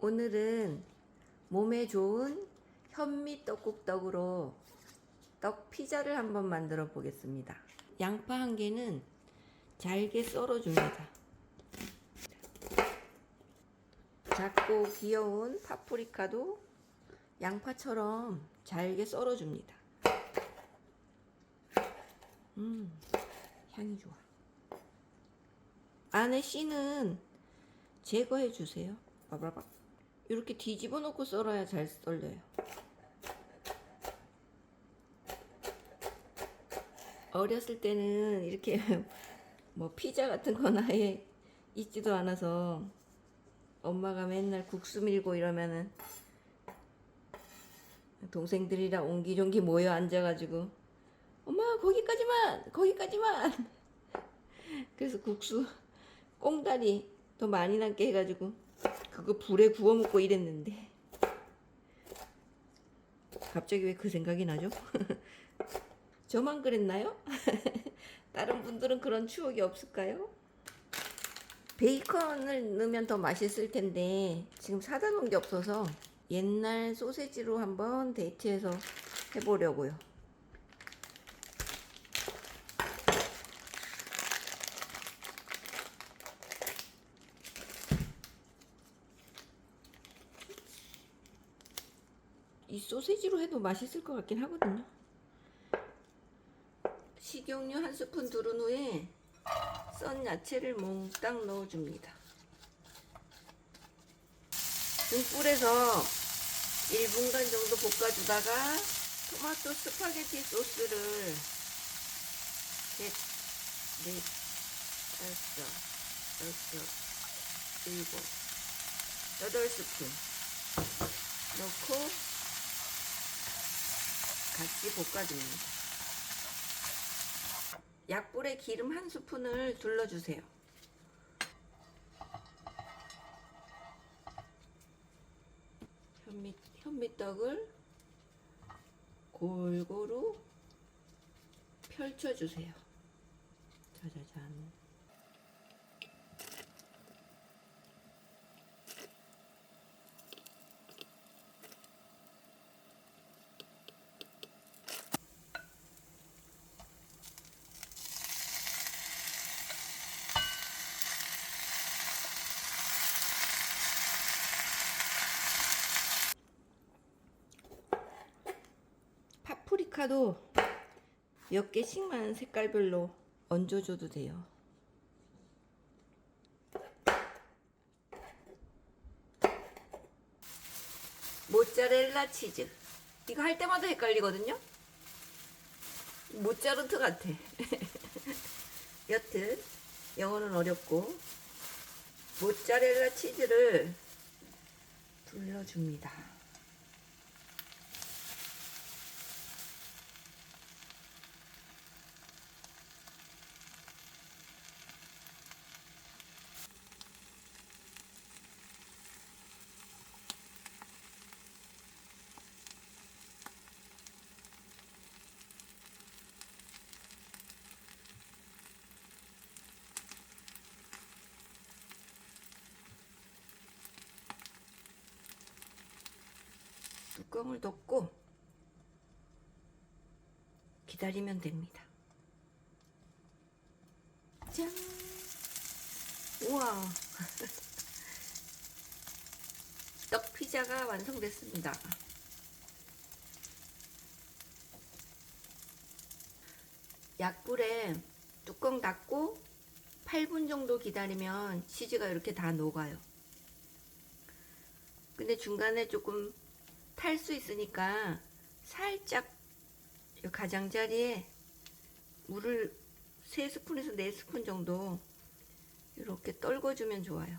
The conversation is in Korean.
오늘은 몸에 좋은 현미 떡국떡으로 떡 피자를 한번 만들어 보겠습니다. 양파 한 개는 잘게 썰어 줍니다. 작고 귀여운 파프리카도 양파처럼 잘게 썰어 줍니다. 음, 향이 좋아. 안에 씨는 제거해 주세요. 봐봐봐. 이렇게 뒤집어 놓고 썰어야 잘 썰려요. 어렸을 때는 이렇게 뭐 피자 같은 건 아예 있지도 않아서 엄마가 맨날 국수 밀고 이러면은 동생들이랑 옹기종기 모여 앉아가지고 엄마 거기까지만 거기까지만 그래서 국수 꽁다리 더 많이 남게 해가지고 그거 불에 구워 먹고 이랬는데 갑자기 왜 그 생각이 나죠? 저만 그랬나요? 다른 분들은 그런 추억이 없을까요? 베이컨을 넣으면 더 맛있을 텐데 지금 사다 놓은 게 없어서 옛날 소세지로 한번 데이트해서 해보려고요. 이 소세지로 해도 맛있을 것 같긴 하거든요. 식용유 한 스푼 두른 후에 썬 야채를 몽땅 넣어줍니다. 등불에서 1분간 정도 볶아주다가 토마토 스파게티 소스를 셋, 넷, 다섯, 여섯, 일곱, 여덟 스푼 넣고 같이 볶아줍니다. 약불에 기름 한 스푼을 둘러주세요. 현미, 현미떡을 골고루 펼쳐주세요. 짜자잔. 파프리카도 몇 개씩만 색깔별로 얹어줘도 돼요. 모짜렐라 치즈. 이거 할 때마다 헷갈리거든요? 모짜르트 같아. 여튼, 영어는 어렵고, 모짜렐라 치즈를 둘러줍니다. 뚜껑을 덮고 기다리면 됩니다. 짠! 우와! 떡 피자가 완성됐습니다. 약불에 뚜껑 닫고 8분 정도 기다리면 치즈가 이렇게 다 녹아요. 근데 중간에 조금 탈 수 있으니까 살짝 이 가장자리에 물을 3스푼에서 4스푼 정도 이렇게 떨궈주면 좋아요.